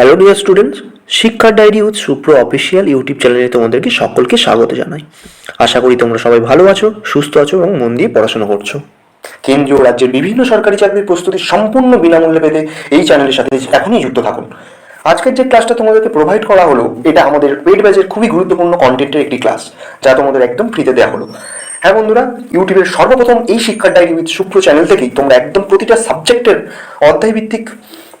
Hello dear students শিক্ষার diary with সুপ্র official YouTube চ্যানেলে তোমাদেরকে সকলকে স্বাগত জানাই। আশা করি তোমরা সবাই ভালো আছো, সুস্থ আছো এবং মন দিয়ে পড়াশোনা করছ। কেন্দ্রীয় রাজ্যের বিভিন্ন সরকারি চাকরির প্রস্তুতি সম্পূর্ণ বিনামূল্যে পেতে এই চ্যানেলের সাথে এখনই যুক্ত থাকুন। আজকের যে ক্লাসটা তোমাদেরকে প্রোভাইড করা হলো, এটা আমাদের পেড ব্যাচের খুবই গুরুত্বপূর্ণ কন্টেন্টের একটি ক্লাস যা তোমাদের একদম ফ্রিতে দেওয়া হলো। হ্যাঁ বন্ধুরা ইউটিউবের সর্বপ্রথম এই শিক্ষার ডায়েরি উইথ শুক্র চ্যানেল থেকেই তোমরা একদম প্রতিটা সাবজেক্টের অধ্যায়ভিত্তিক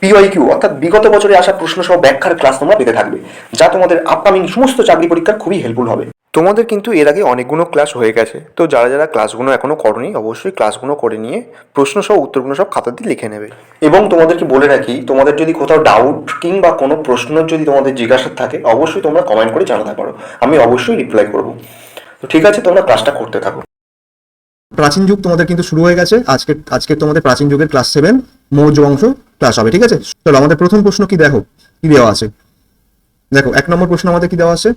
পিওয়াইকিউ অর্থাৎ বিগত বছরে আসা প্রশ্ন সহ ব্যাখ্যার ক্লাস তোমরা পেতে থাকবে যা তোমাদের আপকামিং সমস্ত চাকরি পরীক্ষার খুবই হেল্পফুল হবে। তোমাদের কিন্তু এর আগে অনেকগুলো ক্লাস হয়ে গেছে তো যারা যারা ক্লাসগুলো এখনও করনি অবশ্যই ক্লাসগুলো করে নিয়ে প্রশ্ন সহ উত্তরগুলো সব খাতাতে লিখে নেবে। এবং তোমাদেরকে বলে রাখি তোমাদের যদি কোথাও ডাউট কিংবা কোনো প্রশ্ন যদি তোমাদের জিজ্ঞাসা থাকে অবশ্যই তোমরা কমেন্ট করে জানাতে পারো আমি অবশ্যই রিপ্লাই করব। তো ঠিক আছে তোমরা ক্লাসটা করতে থাকো। প্রাচীন যুগ তোমাদের কিন্তু শুরু হয়ে গেছে আজকে আজকে তোমাদের প্রাচীন যুগের ক্লাস সেভেন মৌর্য বংশ। ক্লাস হবে ঠিক আছে? চলো আমাদের প্রথম প্রশ্ন কি দেখো? কি দেওয়া আছে? দেখো এক নম্বর প্রশ্ন আমাদের কি দেওয়া আছে?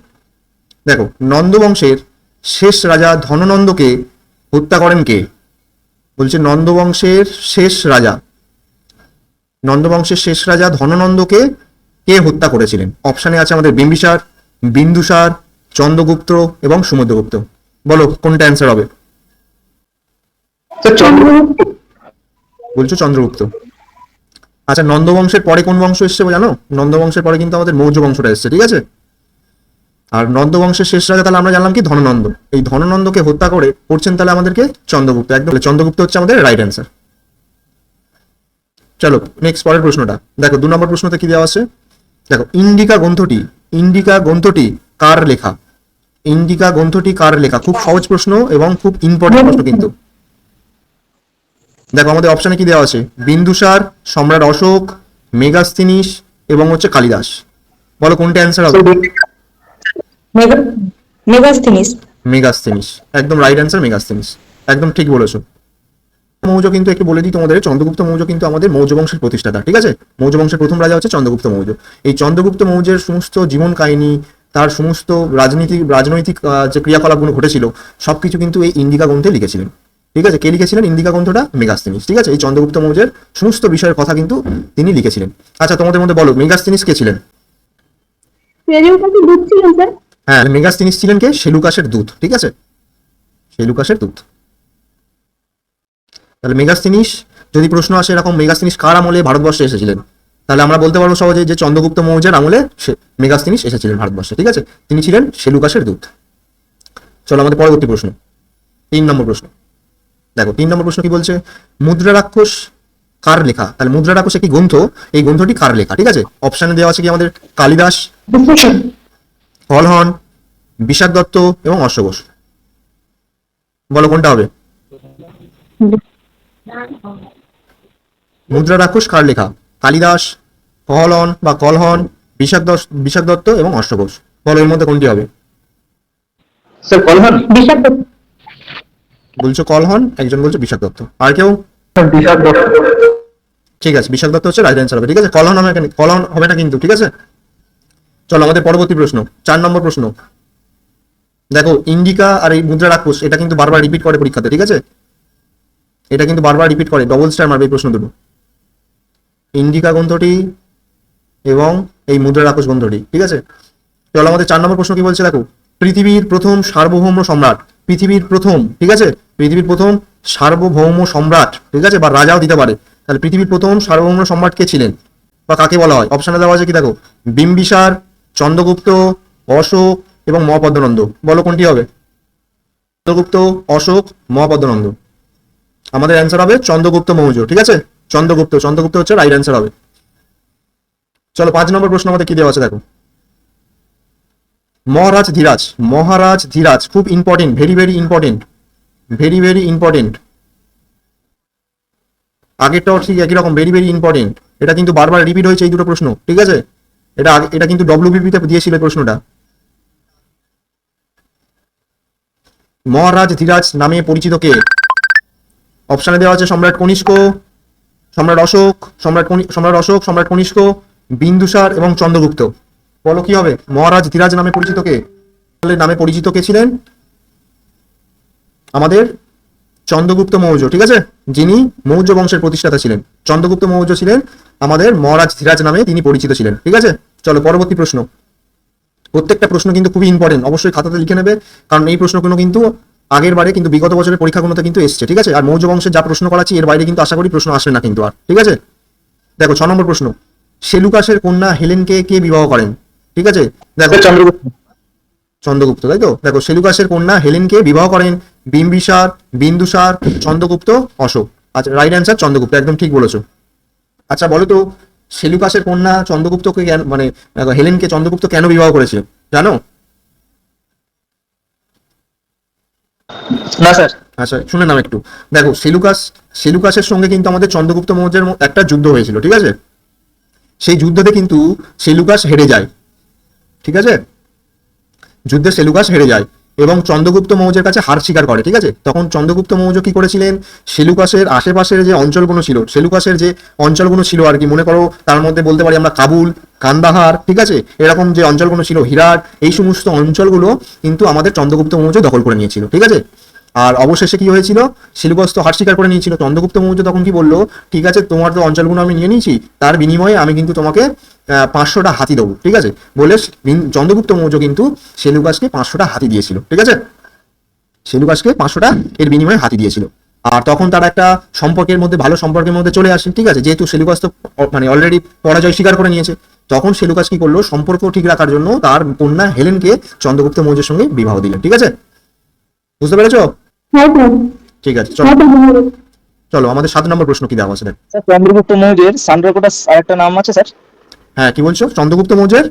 দেখো নন্দবংশের শেষ রাজা ধননন্দকে হত্যা করেন কে? বলছে নন্দবংশের শেষ রাজা। নন্দবংশের শেষ রাজা ধননন্দকে কে হত্যা করেছিলেন? অপশানে আছে আমাদের বিম্বিসার বিন্দুসার চন্দ্রগুপ্ত এবং সমুদ্রগুপ্ত বলো কোনটা অ্যান্সার হবে? বলছো চন্দ্রগুপ্ত। আচ্ছা নন্দবংশের পরে কোন বংশ এসছে জানো? নন্দবংশের পরে কিন্তু আমাদের মৌর্য বংশটা এসছে, ঠিক আছে? আর নন্দবংশের শেষ রাজা তাহলে আমরা জানলাম কি? ধননন্দ। এই ধননন্দকে হত্যা করে করছেন তাহলে আমাদেরকে চন্দ্রগুপ্ত। একদম চন্দ্রগুপ্ত হচ্ছে আমাদের রাইট অ্যান্সার চলো নেক্সট পরের প্রশ্নটা। দেখো, দু নম্বর প্রশ্নতে কি দেওয়া আছে? দেখো, ইন্ডিকা গ্রন্থটি ইন্ডিকা গ্রন্থটি কার লেখা? ইন্ডিকা গ্রন্থটি কার লেখা? খুব সহজ প্রশ্ন এবং খুব ইম্পর্টেন্ট প্রশ্ন কিন্তু। দেখো আমাদের অপশানে কি দেওয়া আছে? বিন্দুসার সম্রাট অশোক মেগাস্তিনিস এবং হচ্ছে কালিদাস। বলো কোনটা অ্যান্সার হবে? মেগা- মেগাস্তিনিস মেগাস্তিনিস একদম রাইট অ্যান্সার মেগাস্তিনিস একদম ঠিক বলেছ। মৌর্য কিন্তু একটু বলে দিই তোমাদের চন্দ্রগুপ্ত মৌর্য কিন্তু আমাদের মৌর্য বংশের প্রতিষ্ঠাতা ঠিক আছে? মৌর্য বংশের প্রথম রাজা হচ্ছে চন্দ্রগুপ্ত মৌর্য। এই চন্দ্রগুপ্ত মৌর্যের সমস্ত জীবন কাহিনী তার সমস্ত রাজনীতি রাজনৈতিক যে ক্রিয়াকলাপগুলো ঘটেছিল সবকিছু কিন্তু এই ইন্ডিকা গ্রন্থে লিখেছিলেন। ঠিক আছে কে লিখেছিলেন? ইন্ডিকা গ্রন্থটা মেগাস্তিনিস ঠিক আছে? এই চন্দ্রগুপ্ত মৌর্যের সমস্ত বিষয়ের কথা কিন্তু তিনি লিখেছিলেন। আচ্ছা তোমাদের মধ্যে বলো মেগাস্তিনিস কে ছিলেন? হ্যাঁ মেগাস্তিনিস ছিলেন কে? সেলুকাসের দূত ঠিক আছে? সেলুকাসের দূত। তাহলে মেগাস্তিনিস যদি প্রশ্ন আসে এরকম মেগাস্তিনিস কার আমলে ভারতবর্ষে এসেছিলেন? তাহলে আমরা বলতে পারব সহজে যে চন্দ্রগুপ্ত মৌর্যের আমলে মেগাস্তিনিস এসেছিলেন ভারতবর্ষে ঠিক আছে? তিনি ছিলেন সেলুকাসের দূত। চলো আমাদের পরবর্তী প্রশ্ন। তিন নম্বর প্রশ্ন। দেখো তিন নম্বর প্রশ্ন কি বলছে? মুদ্রা রাক্ষস কার লেখা? তাহলে মুদ্রা রাক্ষস একটি গ্রন্থ? এই গ্রন্থটি কার লেখা? ঠিক আছে? অপশানে দেওয়া আছে কি আমাদের? কালিদাস হলহন বিষাদ দত্ত এবং অর্শ ঘোষ বলো কোনটা হবে? মুদ্রা রাক্ষস কার লেখা? কালিদাস কহলন বা কলহন বিষাদ বিষাদ দত্ত এবং অর্শ ঘোষ বলো এর মধ্যে কোনটি হবে? স্যার কলহন বিষাক্ত বলছো কল হন একজন বলছো বিষাদ দত্ত। আর কেউ? ঠিক আছে বিশাল দত্ত হচ্ছে রাইট অ্যান্সার হবে ঠিক আছে? কল হন হবে এখানে কলহন হবে না কিন্তু ঠিক আছে? চলো আমাদের পরবর্তী প্রশ্ন চার নম্বর প্রশ্ন। দেখো ইন্ডিকা আর এই মুদ্রা রাক্ষস এটা কিন্তু বারবার রিপিট করে পরীক্ষাতে ঠিক আছে? এটা কিন্তু বারবার রিপিট করে ডবল স্টার মারবে এই প্রশ্ন দুটো। ইন্ডিকা গ্রন্থটি এবং এই মুদ্রা রাক্ষস গ্রন্থটি ঠিক আছে? চলো আমাদের চার নম্বর প্রশ্ন কি বলছে দেখো? পৃথিবীর প্রথম সার্বভৌম সম্রাট পৃথিবীর প্রথম, ঠিক আছে? পৃথিবীর প্রথম সার্বভৌম সম্রাট, ঠিক আছে? বা রাজাও দিতে পারে। তাহলে পৃথিবীর প্রথম সার্বভৌম সম্রাট কে ছিলেন? বা কাকে বলা হয়? অপশনে দেওয়া আছে কি দেখো? বিম্বিসার, চন্দ্রগুপ্ত, অশোক এবং মহাপদ্মনন্দ। বলো কোনটি হবে? চন্দ্রগুপ্ত, অশোক, মহাপদ্মনন্দ। আমাদের অ্যান্সার হবে চন্দ্রগুপ্ত মৌর্য, ঠিক আছে? চন্দ্রগুপ্ত চন্দ্রগুপ্ত হচ্ছে রাইট অ্যান্সার হবে। চলো পাঁচ নম্বর প্রশ্ন আমাদের কি দেওয়া আছে দেখো? মহারাজ ধীরাজ মহারাজ ধীরাজ, খুব important very very important very very important আগেরটাও ঠিক একই রকম ভেরি ভেরি ইম্পর্টেন্ট এটা কিন্তু বারবার রিপিট হয়েছে এই দুটো প্রশ্ন, ঠিক আছে? এটা এটা কিন্তু ডব্লিউবিপিতে দিয়েছিল প্রশ্নটা। মহারাজ ধীরাজ নামে পরিচিত কে? অপশানে দেওয়া আছে সম্রাট কনিষ্ক, সম্রাট অশোক, সম্রাট সম্রাট অশোক, সম্রাট কনিষ্ক, বিন্দুসার এবং চন্দ্রগুপ্ত। বলো কি হবে? মহারাজ ধীরাজ নামে পরিচিত কে? নামে পরিচিত কে ছিলেন? আমাদের চন্দ্রগুপ্ত মৌর্য, ঠিক আছে? যিনি মৌর্য বংশের প্রতিষ্ঠাতা ছিলেন। চন্দ্রগুপ্ত মৌর্য ছিলেন আমাদের মহারাজ ধীরাজ নামে তিনি পরিচিত ছিলেন, ঠিক আছে? চলো, পরবর্তী প্রশ্ন। প্রত্যেকটা প্রশ্ন কিন্তু খুবই ইম্পর্টেন্ট অবশ্যই খাতাতে লিখে নেবে, কারণ এই প্রশ্নগুলো কিন্তু আগের বারে কিন্তু বিগত বছরের পরীক্ষাগুলোতে কিন্তু এসছে, ঠিক আছে? আর মৌর্য বংশের যা প্রশ্ন করাচ্ছি, এর বাইরে কিন্তু আশা করি প্রশ্ন আসবে না কিন্তু আর, ঠিক আছে? দেখো, ছ নম্বর প্রশ্ন। সেলুকাসের কন্যা হেলেনকে কে বিবাহ করেন? ঠিক আছে? দেখো চন্দ্রগুপ্ত। চন্দ্রগুপ্ত তাই তো? দেখো সেলুকাসের কন্যা হেলেনকে বিবাহ করেন বিম্বিসার বিন্দুসার চন্দ্রগুপ্ত অশোক। আচ্ছা রাইট অ্যান্সার চন্দ্রগুপ্ত একদম ঠিক বলেছ। আচ্ছা বলো তো সেলুকাসের কন্যা চন্দ্রগুপ্তকে কেন- মানে দেখো, হেলেনকে চন্দ্রগুপ্ত কেন বিবাহ করেছে? জানো? না স্যার। আচ্ছা শুনে নাও একটু। দেখো সেলুকাস সেলুকাসের সঙ্গে কিন্তু আমাদের চন্দ্রগুপ্ত মৌর্যের একটা যুদ্ধ হয়েছিল ঠিক আছে? সেই যুদ্ধতে কিন্তু সেলুকাস হেরে যায়। ঠিক আছে? যুদ্ধে সেলুকাস হেরে যায় এবং চন্দ্রগুপ্ত মৌর্যের কাছে হার স্বীকার করে, ঠিক আছে? তখন চন্দ্রগুপ্ত মৌর্য কি করেছিলেন? সেলুকাসের আশেপাশের যে অঞ্চলগুলো ছিল, সেলুকাসের যে অঞ্চলগুলো ছিল আর কি, মনে করো তার মধ্যে বলতে পারি আমরা কাবুল, কান্দাহার, ঠিক আছে? এরকম যে অঞ্চলগুলো ছিল হিরাট এই সমস্ত অঞ্চলগুলো কিন্তু আমাদের চন্দ্রগুপ্ত মৌর্য দখল করে নিয়েছিল, ঠিক আছে? আর অবশেষে কি হয়েছিল? সেলুকাস তো হার স্বীকার করে নিয়েছিল। চন্দ্রগুপ্ত মৌর্য তখন কি বলল, ঠিক আছে, তোমার তো অঞ্চলগুলো আমি নিয়ে নিয়েছি, তার বিনিময়ে আমি কিন্তু তোমাকে পাঁচশোটা হাতি দেবো, ঠিক আছে? বলে চন্দ্রগুপ্ত মৌর্য কিন্তু সেলুকাসকে পাঁচশোটা হাতি দিয়েছিল, ঠিক আছে? সেলুকাসকে পাঁচশোটা এর বিনিময়ে হাতি দিয়েছিল। আর তখন তারা একটা সম্পর্কের মধ্যে, ভালো সম্পর্কের মধ্যে চলে আসে, ঠিক আছে? যেহেতু সেলুকাস তো মানে অলরেডি পরাজয় স্বীকার করে নিয়েছে। তখন সেলুকাস কি করল, সম্পর্ক ঠিক রাখার জন্য তার কন্যা হেলেনকে চন্দ্রগুপ্ত মৌর্যের সঙ্গে বিবাহ দিলেন ঠিক আছে? বুঝতে পেরেছ? ঠিক আছে চলো হ্যাঁ চলো আমাদের সাত নম্বর প্রশ্ন কি দেওয়া আছে স্যার চন্দ্রগুপ্ত মৌর্যের সান্ড্রকোটাস আরেকটা নাম আছে স্যার? হ্যাঁ কি বলছো? চন্দ্রগুপ্ত মৌর্যের?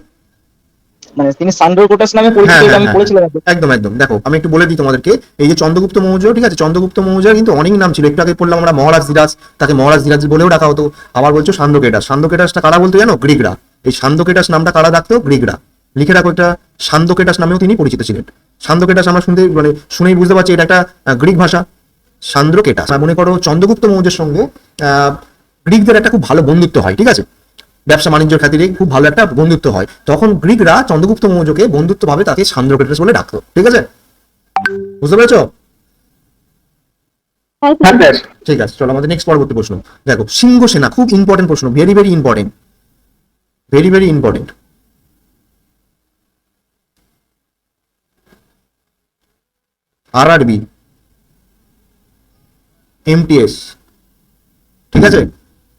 মানে তিনি সান্ড্রকোটাস নামে পরিচিত হ্যাঁ, হ্যাঁ, আমি হ্যাঁ, পড়েছিলাম একদম একদম। দেখো আমি একটু বলে দিই তোমাদেরকে এই যে চন্দ্রগুপ্ত মৌর্য ঠিক আছে চন্দ্রগুপ্ত মৌর্যের কিন্তু অনেক নাম ছিল। একটু আগে পড়লাম আমরা মহারাজ ধীরাজ তাকে মহারাজ ধীরাজ বলেও ডাকা হতো। আবার বলছো সান্ধ্যকেটাস সান্ধ্যকেটাসটা কারা বলতো জানো? গ্রিকরা। এই সান্ধ্যকেটাস নামটা কারা ডাকতো? গ্রিকরা। লিখে রাখো একটা সান্ধ্যকেটাস নামেও তিনি পরিচিত ছিলেন। সান্ধ্যকেটাস আমরা শুনতে মানে শুনেই বুঝতে পারছি এটা একটা গ্রিক ভাষা। সান্দ্রকেটাস আর মনে করো চন্দ্রগুপ্ত মৌর্যের সঙ্গে গ্রিকদের একটা খুব ভালো বন্ধুত্ব হয় ঠিক আছে? ব্যবসা বাণিজ্যের খাতিরে খুব ভালো একটা বন্ধুত্ব হয়। তখন গ্রিকরা চন্দ্রগুপ্ত মৌর্যকে বন্ধুত্ব ভাবে তাকে সান্দ্রকেটাস বলে ডাকতো ঠিক আছে? বুঝতে পেরেছ? হ্যাঁ ঠিক আছে চলো আমাদের নেক্সট পরবর্তী প্রশ্ন। দেখো সিংহ সেনা খুব ইম্পর্টেন্ট প্রশ্ন very very important very very important আর আরবি এমটিএস ঠিক আছে?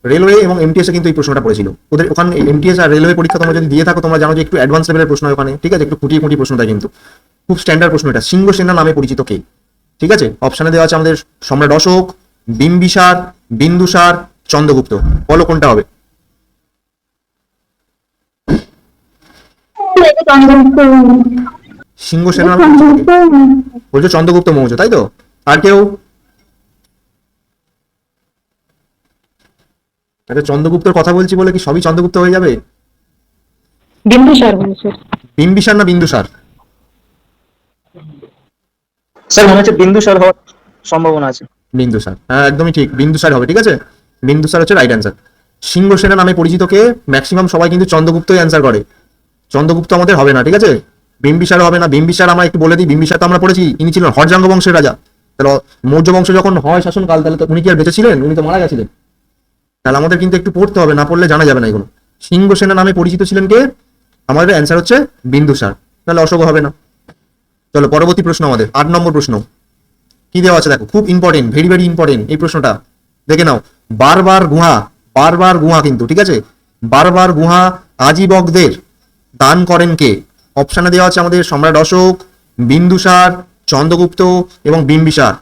রেলওয়ে এবং এমটিএস কিন্তু এই প্রশ্নটা পড়েছিল। ওদের ওখানে এমটিএস আর রেলওয়ে পরীক্ষা তোমরা যদি দিয়ে থাকো, তোমরা জানো যে একটু অ্যাডভান্স লেভেলের প্রশ্ন ওখানে, ঠিক আছে? একটু খুঁটিয়ে খুঁটিয়ে প্রশ্নটা কিন্তু। খুব স্ট্যান্ডার্ড প্রশ্ন এটা। সিংহ সেনা নামে পরিচিত কে? ঠিক আছে? অপশানে দেওয়া আছে আমাদের সম্রাট অশোক, বিম্বিসার, বিন্দুসার, চন্দ্রগুপ্ত। বলো কোনটা হবে? চন্দ্রগুপ্ত সিংহ সেনা বলছো চন্দ্রগুপ্ত মৌর্য তাই তো? আর কেউ? আচ্ছা চন্দ্রগুপ্তর কথা বলছি বলে কি সবই চন্দ্রগুপ্ত হয়ে যাবে? বিন্দুসার বলছে। বিম্বিসার না বিন্দুসার? স্যার মনে হচ্ছে বিন্দুসার হওয়ার সম্ভাবনা আছে। বিন্দুসার। হ্যাঁ একদমই ঠিক বিন্দুসার হবে ঠিক আছে? বিন্দুসার হচ্ছে রাইট অ্যান্সার সিংহ সেনা নামে পরিচিত কে? ম্যাক্সিমাম সবাই কিন্তু চন্দ্রগুপ্তই অ্যান্সার করে। চন্দ্রগুপ্ত আমাদের হবে না ঠিক আছে? বিম্বিসার হবে না, বিম্বিসার আমরা একটু বলে দিই, বিম্বিসার তো আমরা পড়েছি, ইনি ছিলেন হরজাঙ্গ বংশের রাজা। তাহলে মৌর্য বংশ যখন হয় শাসনকাল, তাহলে তো উনি কি আর বেঁচে ছিলেন? উনি তো মারা গেছিলেন। তাহলে আমাদের কিন্তু একটু পড়তে হবে, না পড়লে জানা যাবে না এগুলো। সিংহ সেনা নামে পরিচিত ছিলেন কে? আমাদের অ্যান্সার হচ্ছে বিন্দুসার তাহলে অশোক হবে না। চলো পরবর্তী প্রশ্ন আমাদের, আট নম্বর প্রশ্ন। কি দেওয়া আছে দেখো, খুব ইম্পর্টেন্ট ভেরি ভেরি ইম্পর্টেন্ট এই প্রশ্নটা। দেখে নাও, বারবার গুহা বারবার গুহা কিন্তু, ঠিক আছে? বারবার গুহা আজীবকদের দান করেন কে? অপশানে দেওয়া আছে আমাদের সম্রাট অশোক বিন্দুসার চন্দ্রগুপ্ত এবং বিম্বিসার।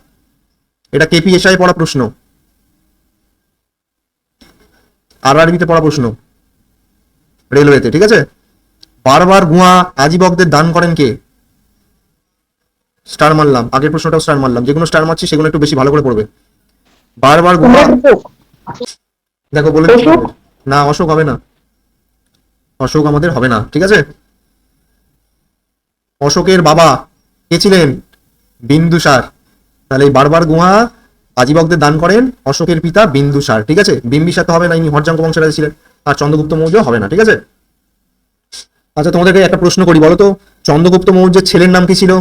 এটা কেপিএসআই পড়া প্রশ্ন। আর আরবিতে পড়া প্রশ্ন। রেলওয়েতে ঠিক আছে? বারবার গুহা আজীবকদের দান করেন কে? স্টার মারলাম। আগের প্রশ্নটাও স্টার মারলাম। যেগুলো স্টার মারছি সেগুলো একটু বেশি ভালো করে পড়বে। বারবার গুহা দেখো বলে না অশোক হবে না। অশোক আমাদের হবে না ঠিক আছে? অশোকের বাবা কে ছিলেন? বিন্দুসার তাহলে এই বারবার গুহা আজীবকদের দান করেন অশোকের পিতা বিন্দুসার ঠিক আছে? বিম্বিসার তো হবে না, ইনি হরজাঙ্ক বংশের রাজা ছিলেন। আর চন্দ্রগুপ্ত মৌর্য হবে না, ঠিক আছে? আচ্ছা তোমাদেরকে একটা প্রশ্ন করি, বলো তো, চন্দ্রগুপ্ত মৌর্যের ছেলের নাম কি ছিল?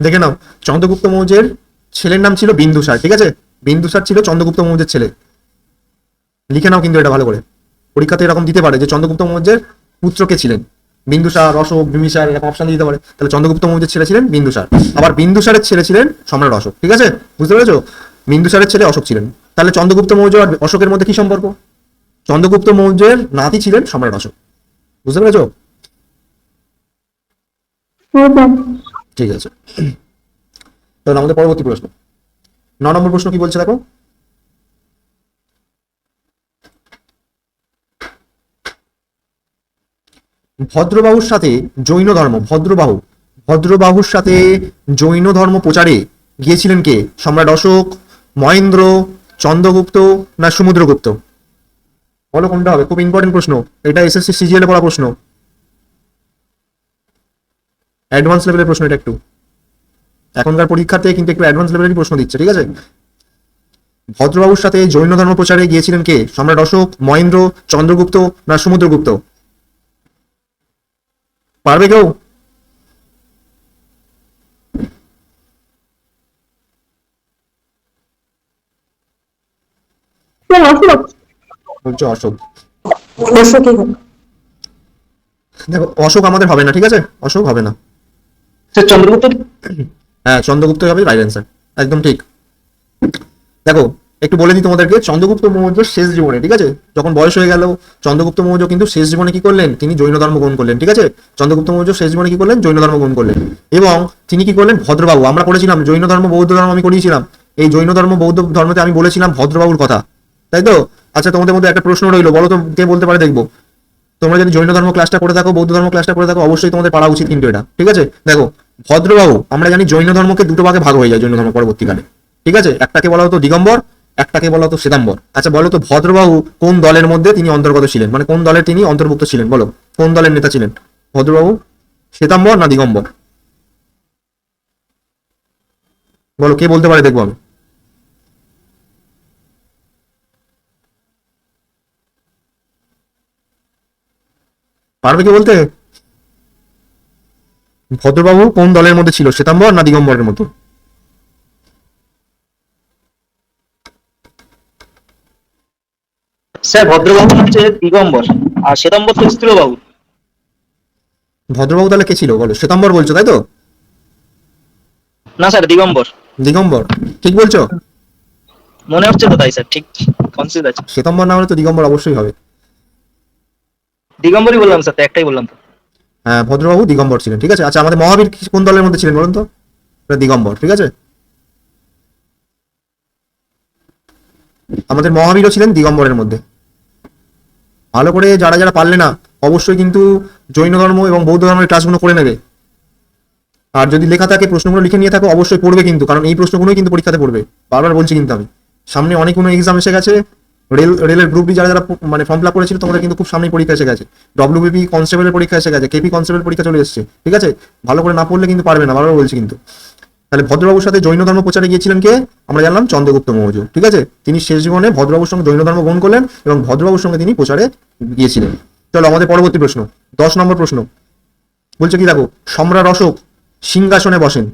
দেখে নাও, চন্দ্রগুপ্ত মৌর্যের ছেলের নাম ছিল বিন্দুসার ঠিক আছে? বিন্দুসার ছিল চন্দ্রগুপ্ত মৌর্যের ছেলে। লিখে নাও কিন্তু এটা ভালো করে। পরীক্ষাতে এরকম দিতে পারে যে চন্দ্রগুপ্ত মৌর্যের পুত্রকে ছিলেন? বিন্দুসার অশোক বিমিসার এরকম অপশন দিতে পারে। তাহলে চন্দ্রগুপ্ত মৌর্যের ছেলে ছিলেন বিন্দুসার আবার বিন্দুসারের ছেলে ছিলেন সম্রাট অশোক, ঠিক আছে? বুঝতে পেরেছ? বিন্দুসারের ছেলে অশোক ছিলেন। তাহলে চন্দ্রগুপ্ত মৌর্য আর অশোকের মধ্যে কি সম্পর্ক? চন্দ্রগুপ্ত মৌর্যের নাতি ছিলেন সম্রাট অশোক। বুঝতে পেরেছ? ঠিক আছে। তাহলে আমাদের পরবর্তী প্রশ্ন। ন নম্বর প্রশ্ন কি বলছে দেখো? ভদ্রবাহুর সাথে জৈন ধর্ম, ভদ্রবাহু, ভদ্রবাহুর সাথে জৈন ধর্ম প্রচারে গিয়েছিলেন কে? সম্রাট অশোক, মহেন্দ্র, চন্দ্রগুপ্ত না সমুদ্রগুপ্ত? বলো কোনটা হবে? খুব ইম্পর্টেন্ট প্রশ্ন। এটা এসএসসি সিজিএল এ পড়া প্রশ্ন। অ্যাডভান্স লেভেলের প্রশ্ন এটা একটু। এখনকার পরীক্ষাতে কিন্তু একটু অ্যাডভান্স লেভেলেরই প্রশ্ন দিচ্ছে, ঠিক আছে? ভদ্রবাবুর সাথে জৈন ধর্ম প্রচারে গিয়েছিলেন কে? সম্রাট অশোক, মহেন্দ্র, চন্দ্রগুপ্ত না সমুদ্রগুপ্ত? পারবে কেউ? স্যার অশোক। দেখো অশোক আমাদের হবে না ঠিক আছে? অশোক হবে না। চন্দ্রগুপ্ত হ্যাঁ চন্দ্রগুপ্ত হবে রাইট অ্যান্সার একদম ঠিক। দেখো একটু বলে দিই তোমাদেরকে, চন্দ্রগুপ্ত মৌর্য শেষ জীবনে, ঠিক আছে? যখন বয়স হয়ে গেল, চন্দ্রগুপ্ত মৌর্য কিন্তু শেষ জীবনে কি করলেন? তিনি জৈন ধর্ম গ্রহণ করলেন, ঠিক আছে? চন্দ্রগুপ্ত মৌর্য শেষ জীবনে কি করলেন? জৈন ধর্ম গ্রহণ করলেন। এবং তিনি কি করলেন? ভদ্রবাবু, আমরা করেছিলাম, জৈন ধর্ম, বৌদ্ধ ধর্ম আমি করিয়েছিলাম। এই জৈন ধর্ম, বৌদ্ধ ধর্মতে আমি বলেছিলাম ভদ্রবাবুর কথা, তাই তো? আচ্ছা তোমাদের মধ্যে একটা প্রশ্ন রইল, বলো তো, কে বলতে পারে দেখব। তোমরা যদি জৈন ধর্ম ক্লাসটা করে থাকো, বৌদ্ধ ধর্ম ক্লাসটা করে থাকো, অবশ্যই তোমাদের পারা উচিত কিন্তু এটা, ঠিক আছে? দেখো, ভদ্রবাবু, আমরা জানি জৈন ধর্মকে দুটো ভাগে ভাগ হয়ে যায় জৈন ধর্ম পরবর্তীকালে, ঠিক আছে? একটাকে বলা হতো দিগম্বর একটাকে বলা হতো শ্বেতাম্বর আচ্ছা বলো তো ভদ্রবাবু কোন দলের মধ্যে তিনি অন্তর্গত ছিলেন? মানে কোন দলে তিনি অন্তর্ভুক্ত ছিলেন? বলো, কোন দলের নেতা ছিলেন? ভদ্রবাবু শ্বেতাম্বর না দিগম্বর? বলো, কে বলতে পারে দেখব আমি। পারবে কি বলতে? ভদ্রবাবু কোন দলের মধ্যে ছিল? শ্বেতাম্বর না দিগম্বরের মতো স্যার ভদ্রবাবু হচ্ছে দিগম্বর। আর শ্বেতাম্বর তো স্থিরবাবু ভদ্রবাবু তাহলে কে ছিল? বলো শ্বেতাম্বর বলছো তাই তো? না স্যার দিগম্বর। দিগম্বর ঠিক বলছো? মনে হচ্ছে তো তাই স্যার ঠিক কনফিউজ আছে। শ্বেতাম্বর না হলে তো দিগম্বর অবশ্যই হবে। দিগম্বরই বললাম স্যার তো একটাই বললাম তো। হ্যাঁ ভদ্রবাবু দিগম্বর ছিলেন ঠিক আছে? আচ্ছা আমাদের মহাবীর কোন দলের মধ্যে ছিলেন বলুন তো? দিগম্বর ঠিক আছে? আমাদের মহাবীরও ছিলেন দিগম্বরের মধ্যে। ভালো করে যারা যারা পারলে না, অবশ্যই কিন্তু জৈন ধর্ম এবং বৌদ্ধ ধর্মের ক্লাসগুলো করে নেবে। আর যদি লেখা থাকে, প্রশ্নগুলো লিখে নিয়ে থাকো, অবশ্যই পড়বে কিন্তু, কারণ এই প্রশ্নগুলোই কিন্তু পরীক্ষাতে পড়বে। বারবার বলছি কিন্তু আমি। সামনে অনেকগুলো এক্সাম এসে গেছে, রেল, রেলের গ্রুপ ডি যারা যারা মানে ফর্ম ফিল করেছিল তোমাদের কিন্তু খুব সামনেই পরীক্ষা এসে গেছে। ডব্লিউবিপি কনস্টেবলের পরীক্ষা এসে গেছে কেপি কনস্টেবল পরীক্ষা চলে এসেছে, ঠিক আছে? ভালো করে না পড়লে কিন্তু পারবে না, বারবার বলছি কিন্তু। তাহলে ভদ্রবাবুর সাথে জৈন ধর্ম প্রচারে গিয়েছিলেন কে? আমরা জানলাম চন্দ্রগুপ্ত মৌর্য, ঠিক আছে? তিনি শেষ জীবনে ভদ্রবাবুর সঙ্গে জৈন ধর্ম গ্রহণ করলেন এবং ভদ্রবাবুর সঙ্গে তিনি প্রচারে গিয়েছিলেন। চলো, আমাদের পরবর্তী প্রশ্ন। দশ নম্বর প্রশ্ন। বলছে কি, দেখো, সম্রাট অশোক সিংহাসনে বসেন।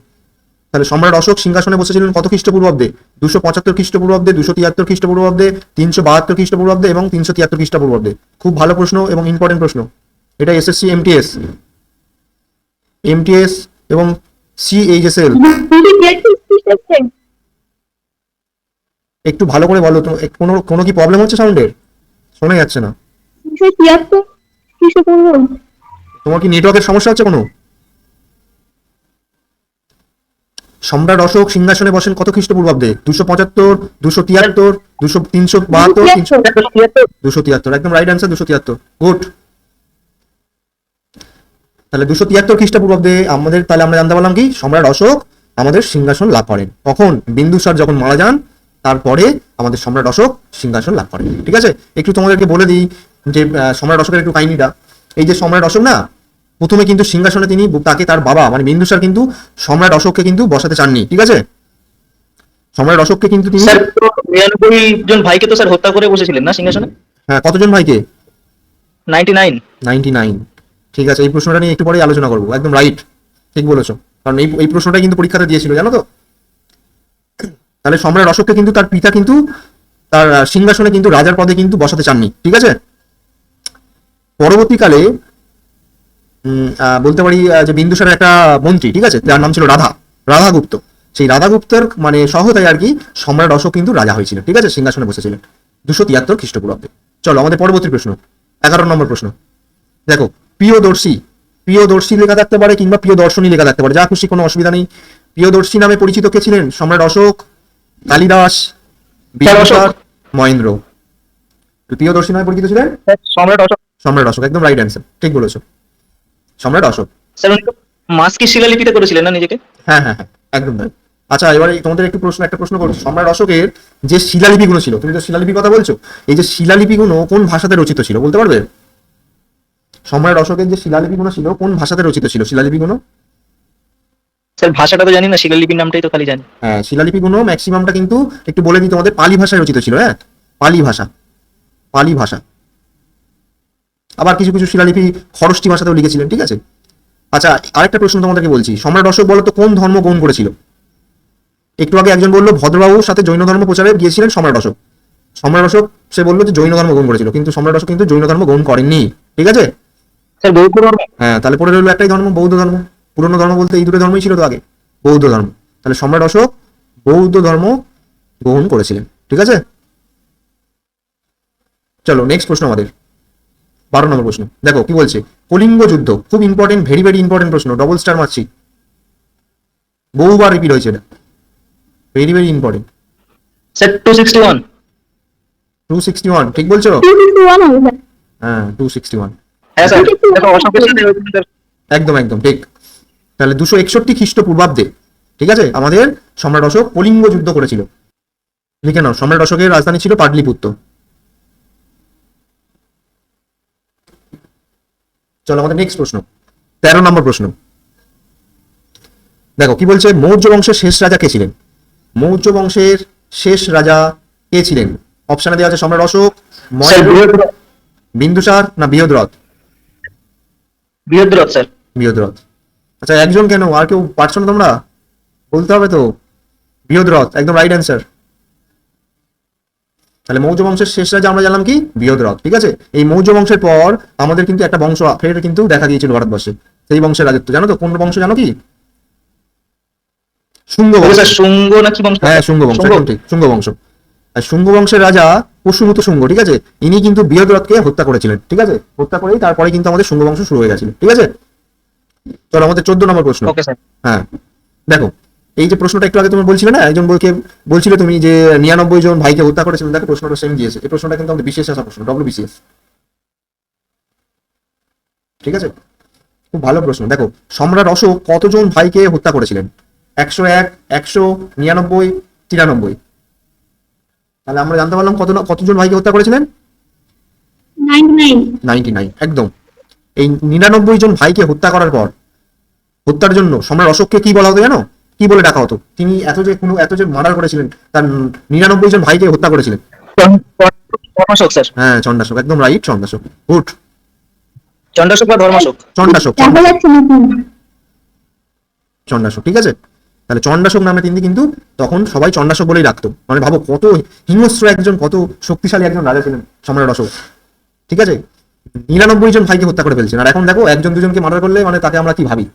তাহলে সম্রাট অশোক সিংহাসনে বসেছিলেন কত খ্রিস্টপূর্বাব্দে? দুশো পঁচাত্তর খ্রিস্টপূর্বাব্দে, দুশো তিয়াত্তর খ্রিস্টপূর্বাব্দে, তিনশো বাহাত্তর খ্রিস্টপূর্বাব্দে এবং তিনশো তিয়াত্তর খ্রিস্টপূর্বাব্দে। খুব ভালো প্রশ্ন এবং ইম্পর্টেন্ট প্রশ্ন। এটা এসএসসি এমটিএস এমটিএস এবং সিএইচএসএল একটু ভালো করে বলো কোনো কোনো কি প্রবলেম হচ্ছে সাউন্ডের শোনা যাচ্ছে না। তিয়াত্তর তোমার কি নেটওয়ার্কের সমস্যা হচ্ছে কোনো? সম্রাট অশোক সিংহাসনে বসেন কত খ্রিস্টপূর্বাব্দে? দুশো পঁচাত্তর দুশো তিয়াত্তর দুশো তিনশো বাহাত্তর তিনশো দুশো তিয়াত্তর। একদম রাইট অ্যান্সার দুশো তিয়াত্তর। গুড তাহলে দুশো তিয়াত্তর খ্রিস্টপূর্বাব্দে আমাদের তাহলে আমরা জানতে পারলাম কি? সম্রাট অশোক আমাদের সিংহাসন লাভ করেন। কখন? বিন্দুসার যখন মারা যান তারপরে আমাদের সম্রাট অশোক সিংহাসন লাভ করেন। ঠিক আছে? একটু তোমাদেরকে বলে দিই যে সম্রাট অশোকের একটু কাহিনীটা। এই যে সম্রাট অশোক না প্রথমে কিন্তু সিংহাসনে তিনি তাকে তার বাবা মানে বিন্দুসার কিন্তু সম্রাট অশোককে কিন্তু বসাতে চাননি ঠিক আছে? সম্রাট অশোককে কিন্তু তিনি স্যার নিরানব্বই জন ভাইকে তো স্যার হত্যা করে বসেছিলেন না সিংহাসনে? হ্যাঁ কতজন ভাইকে? Ninety nine. Ninety nine. ঠিক আছে এই প্রশ্নটা নিয়ে একটু পরেই আলোচনা করব একদম রাইট ঠিক বলেছ। কারণ এই এই প্রশ্নটা কিন্তু পরীক্ষাতে দিয়েছিল জানো তো? তাহলে সম্রাট অশোককে কিন্তু তার পিতা কিন্তু তার সিংহাসনে কিন্তু রাজার পদে কিন্তু বসাতে চাননি ঠিক আছে? পরবর্তীকালে বলতে পারি যে বিন্দুসারের একটা মন্ত্রী ঠিক আছে? যার নাম ছিল রাধা রাধাগুপ্ত। সেই রাধাগুপ্তের মানে সহতায় আর কি সম্রাট অশোক কিন্তু রাজা হয়েছিল ঠিক আছে? সিংহাসনে বসেছিলেন। দুশো তিয়াত্তর খ্রিস্টপূর্বাব্দে। চলো আমাদের পরবর্তী প্রশ্ন। এগারো নম্বর প্রশ্ন। দেখো প্রিয়দর্শী প্রিয়দর্শী লেখা থাকতে পারে কিংবা প্রিয় দর্শনী লেখা থাকতে পারে যা খুশি কোনো অসুবিধা নেই। প্রিয়দর্শী নামে পরিচিত কে ছিলেন? সম্রাট অশোক কালিদাস বিন্দুসার মহেন্দ্র। প্রিয়দর্শী নামে পরিচিত ছিলেন? সম্রাট অশোক। সম্রাট অশোক একদম রাইট অ্যান্সার ঠিক বলেছ। সম্রাট অশোক। স্যার উনি মাস্কি শিলালিপিতে করেছিলেন না নিজেকে? হ্যাঁ হ্যাঁ হ্যাঁ একদম তাই আচ্ছা এবারে তোমাদের একটু প্রশ্ন একটা প্রশ্ন করছি। সম্রাট অশোকের যে শিলালিপিগুলো ছিল তুমি তো শিলালিপির কথা বলছো এই যে শিলালিপিগুলো কোন ভাষাতে রচিত ছিল বলতে পারবে? সম্রাট অশোকের যে শিলালিপিগুলো ছিল কোন ভাষাতে রচিত ছিল শিলালিপিগুলো? স্যার ভাষাটা তো জানি না শিলালিপির নামটাই তো খালি জানি। হ্যাঁ শিলালিপিগুলো ম্যাক্সিমামটা কিন্তু একটু বলে দিই তোমাদের পালি ভাষায় রচিত ছিল হ্যাঁ? পালি ভাষা পালি ভাষা। আবার কিছু কিছু শিলালিপি খরষ্টি ভাষাতেও লিখেছিলেন ঠিক আছে? আচ্ছা আরেকটা প্রশ্ন তোমাদেরকে বলছি। সম্রাট অশোক বলতো কোন ধর্ম গ্রহণ করেছিল? একটু আগে একজন বলল ভদ্রবাবুর সাথে জৈন ধর্ম প্রচারে গিয়েছিলেন সম্রাট অশোক। সম্রাট অশোক সে বলল যে জৈন ধর্ম গ্রহণ করেছিল। কিন্তু সম্রাট অশোক কিন্তু জৈন ধর্ম গ্রহণ করেননি ঠিক আছে? স্যার বৌদ্ধ ধর্ম। হ্যাঁ তাহলে পরে রইল একটাই ধর্ম বৌদ্ধ ধর্ম। পুরনো ধর্ম বলতে এই দুটো ধর্মই ছিল তো আগে বৌদ্ধ ধর্ম। তাহলে সম্রাট অশোক বৌদ্ধ ধর্ম গ্রহণ করেছিলেন ঠিক আছে? চলো নেক্সট প্রশ্ন আমাদের। বারো নম্বর প্রশ্ন। দেখো কি বলছে? কলিঙ্গ যুদ্ধ খুব ইম্পর্টেন্ট ভেরি ভেরি ইম্পর্টেন্ট প্রশ্ন ডবল স্টার মারছি বহুবার রিপিট হয়েছে এটা। Very very important sir two sixty one two sixty one ঠিক বলছো? ওয়ান হ্যাঁ টু সিক্সটি ওয়ান হ্যাঁ। একদম একদম ঠিক। তাহলে দুশো একষট্টি খ্রিস্টপূর্বাব্দে ঠিক আছে? আমাদের সম্রাট অশোক কলিঙ্গ যুদ্ধ করেছিল। লিখে নাও সম্রাট অশোকের রাজধানী ছিল পাটলিপুত্র। চলো আমাদের নেক্সট প্রশ্ন। তেরো নম্বর প্রশ্ন। দেখো কি বলছে? মৌর্য বংশের শেষ রাজা কে ছিলেন? মৌর্য বংশের শেষ রাজা কে ছিলেন? অপশনে দেওয়া আছে সম্রাট অশোক বিন্দুসার না বৃহদ্রথ? বৃহদ্রথ স্যার। বৃহদ্রথ। আচ্ছা একজন কেন? আর কেউ পারছ না তোমরা? বলতে হবে তো। বৃহদ্রথ একদম রাইট অ্যান্সার তাহলে মৌর্য বংশের শেষ রাজা আমরা জানলাম কি? বৃহদ্রথ ঠিক আছে? এই মৌর্য বংশের পর আমাদের কিন্তু একটা বংশ ফের কিন্তু দেখা গিয়েছিল ভারতবর্ষে। সেই বংশের রাজত্ব জানো তো? কোন বংশ জানো কি? শুঙ্গ বংশ। শুঙ্গ নাকি বংশ? হ্যাঁ শুঙ্গ বংশ শুঙ্গ। ঠিক শুঙ্গ বংশ। আর শুঙ্গ বংশের রাজা পশুমুত শুঙ্গ ঠিক আছে? ইনি কিন্তু হত্যা করেছিলেন ঠিক আছে? হত্যা করেই তারপরে কিন্তু আমাদের শুঙ্গ বংশ শুরু হয়ে গেছিল ঠিক আছে? চলো আমাদের চোদ্দ নম্বর প্রশ্ন। হ্যাঁ দেখো এই যে প্রশ্নটা একটু আগে তুমি বলছিলে না একজন বলকে বলছিলে তুমি যে নিরানব্বই জন ভাইকে হত্যা করেছিলেন দেখো প্রশ্নটা সেম দিয়েছে। এই প্রশ্নটা কিন্তু আমাদের বিশেষ আসা প্রশ্ন ডব্লিউ বিসিএস ঠিক আছে? খুব ভালো প্রশ্ন। দেখো সম্রাট অশোক কতজন ভাইকে হত্যা করেছিলেন? একশো এক একশো নিরানব্বই তিরানব্বই। তাহলে আমরা জানতে পারলাম কত কতজন ভাইকে হত্যা করেছিলেন? নাইন। নাইনটি নাইন একদম। এই নিরানব্বই জন ভাইকে হত্যা করার পর হত্যার জন্য সম্রাট অশোককে কি বলা হতো জানো? কি বলে ডাকা হতো? তিনি এত যে কোনো এত যে মার্ডার করেছিলেন তার নিরানব্বই জন ভাইকে হত্যা করেছিলেন। ধর্মাশোক স্যার। হ্যাঁ চন্ডাশোক একদম রাইট চন্ডাশোক গুড চন্দ্রাশোক বা ধর্মাশোক? চন্ডাশোক চন্ডাশোক ঠিক আছে? তাহলে চন্ডাশোক নামে তিনি কিন্তু তখন সবাই চন্ডাশোক বলেই রাখতো মানে ভাবো কত হিংস্র একজন কত শক্তিশালী একজন রাজা ছিলেন সম্রাট অশোক। ঠিক আছে? নিরানব্বই জন ভাইকে হত্যা করে ফেলছেন। আর এখন দেখো একজন দুজনকে মার্ডার করলে মানে তাকে আমরা কি ভাবি?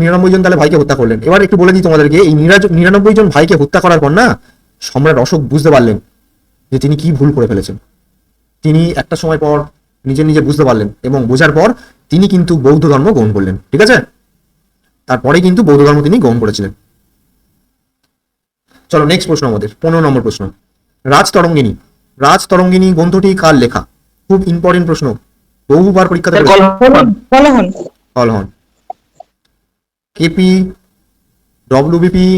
নিরানব্বই জন তাহলে ভাইকে হত্যা করলেন। এবার একটু বলে দিই তোমাদেরকে এই নিরানব্বই জন ভাইকে হত্যা করার পর না সম্রাট অশোক বুঝতে পারলেন যে তিনি কি ভুল করে ফেলেছেন। তিনি একটা সময় পর নিজে নিজে বুঝতে পারলেন এবং বোঝার পর তিনি কিন্তু বৌদ্ধ ধর্ম গ্রহণ করলেন ঠিক আছে? তারপরে কিন্তু বৌদ্ধ ধর্ম তিনি গ্রহণ করেছিলেন। চলো নেক্সট প্রশ্ন আমাদের পনেরো নম্বর প্রশ্ন। রাজ তরঙ্গিনী রাজ তরঙ্গিনী গ্রন্থটি কার লেখা? খুব ইম্পর্টেন্ট প্রশ্ন। বহুবার পরীক্ষাতে পড়েছে। Kalhana. Kalhana. Kalhana KP WBP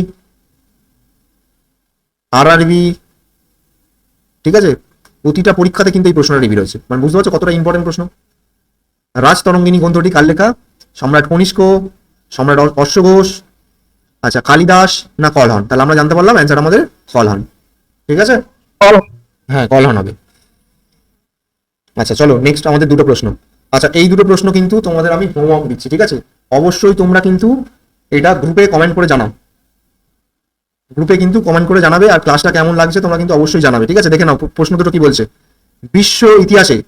RRB ঠিক আছে? প্রতিটা পরীক্ষাতে কিন্তু এই প্রশ্নটা রিভিউ রয়েছে। মানে বুঝতে পারছ কতটা ইম্পর্টেন্ট প্রশ্ন? রাজ তরঙ্গিনী গ্রন্থটি কার লেখা? সম্রাট কনিষ্ক সম্রাট অশ্বঘোষ আচ্ছা কালিদাস না কলহন? তাহলে আমরা জানতে পারলাম অ্যান্সার আমাদের কলহন। ঠিক আছে? হ্যাঁ কলহন হবে। আচ্ছা চলো নেক্সট আমাদের দুটো প্রশ্ন। আচ্ছা এই দুটো প্রশ্ন কিন্তু তোমাদের আমি হোমওয়ার্ক দিচ্ছি ঠিক আছে? অবশ্যই তোমরা কিন্তু এটা গ্রুপে কমেন্ট করে জানাও। গ্রুপে কিন্তু কমেন্ট করে জানাবে আর ক্লাসটা কেমন লাগছে তোমরা কিন্তু অবশ্যই জানাবে, ঠিক আছে? দেখে নাও, প্র- প্রশ্ন দুটো কি বলছে? বিশ্ব ইতিহাসে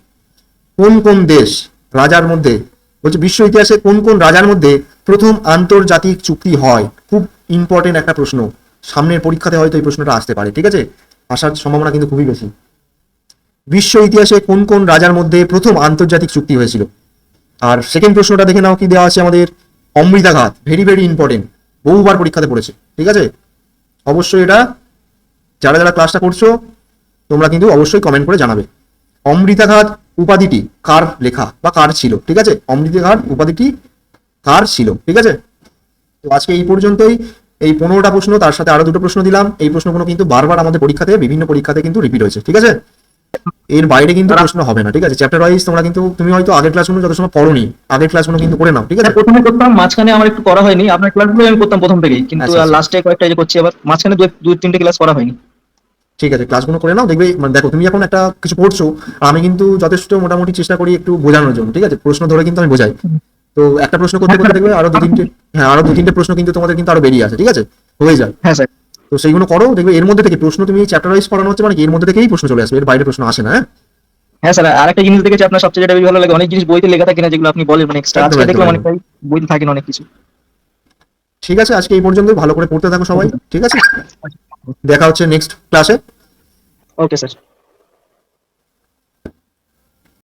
কোন কোন দেশ রাজার মধ্যে, বলছে বিশ্ব ইতিহাসে কোন কোন রাজার মধ্যে প্রথম আন্তর্জাতিক চুক্তি হয়? খুব ইম্পর্টেন্ট একটা প্রশ্ন। সামনের পরীক্ষাতে হয়তো এই প্রশ্নটা আসতে পারে, ঠিক আছে? আসার সম্ভাবনা কিন্তু খুবই বেশি। বিশ্ব ইতিহাসে কোন কোন রাজার মধ্যে প্রথম আন্তর্জাতিক চুক্তি হয়েছিল? আর সেকেন্ড প্রশ্নটা দেখে নাও কি দেওয়া আছে আমাদের। অমৃতাঘাত ভেরি ভেরি ইম্পর্টেন্ট বহুবার পরীক্ষাতে পড়েছে, ঠিক আছে? অবশ্যই এটা যারা যারা ক্লাসটা করছ, তোমরা কিন্তু অবশ্যই কমেন্ট করে জানাবে। অমৃতাঘাত উপাধিটি কার লেখা বা কার ছিল, ঠিক আছে? অমৃতাঘাত উপাধিটি কার ছিল, ঠিক আছে? তো আজকে এই পর্যন্তই। এই পনেরোটা প্রশ্ন, তার সাথে আরও দুটো প্রশ্ন দিলাম। এই প্রশ্নগুলো কিন্তু বারবার আমাদের পরীক্ষাতে, বিভিন্ন পরীক্ষাতে কিন্তু রিপিট হয়েছে, ঠিক আছে? এর বাইরে কিন্তু প্রশ্ন হবে না ঠিক আছে? চ্যাপ্টার ওয়াইজ তোমরা কিন্তু তুমি হয়তো আগের ক্লাসগুলো যত সময় পড়োনি আগের ক্লাসগুলো কিন্তু করে নাও ঠিক আছে? প্রথমে করতাম মাঝখানে আমার একটু করা হয়নি আপনার ক্লাসগুলো আমি করতাম প্রথম থেকেই কিন্তু আচ্ছা, আচ্ছা। লাস্টে কয়েকটা যে করছি আবার মাঝখানে দুই তিনটে ক্লাস করা হয়নি। ঠিক আছে ক্লাসগুলো করে নাও দেখবে মানে দেখো তুমি এখন একটা কিছু পড়ছো আমি কিন্তু যথেষ্ট মোটামুটি চেষ্টা করি একটু বোঝানোর জন্য ঠিক আছে? প্রশ্ন ধরে কিন্তু আমি বোঝাই। তো একটা প্রশ্ন করতে করতে দেখবে আরও দু তিনটে হ্যাঁ আরও দু তিনটে প্রশ্ন কিন্তু তোমাদের কিন্তু আরও বেরিয়ে আছে ঠিক আছে? হয়ে যায়। হ্যাঁ স্যার। তো সেইগুলো করো দেখবে এর মধ্যে থেকে প্রশ্ন তুমি চ্যাপ্টার ওয়াইজ পড়ানো হচ্ছে মানে এর মধ্যে থেকেই প্রশ্ন চলে আসবে এর বাইরে প্রশ্ন আসে না হ্যাঁ? হ্যাঁ স্যার আরেকটা জিনিস দেখেছি আপনার সবচেয়ে যেটা বেশি ভালো লাগে অনেক জিনিস বইতে লেখা থাকে না যেগুলো আপনি বলেন মানে এক্সট্রা দেখলাম অনেক বইতে থাকে অনেক কিছু। ঠিক আছে আজকে এই পর্যন্তই ভালো করে পড়তে থাকো সবাই ঠিক আছে? দেখা হচ্ছে নেক্সট ক্লাসে ওকে স্যার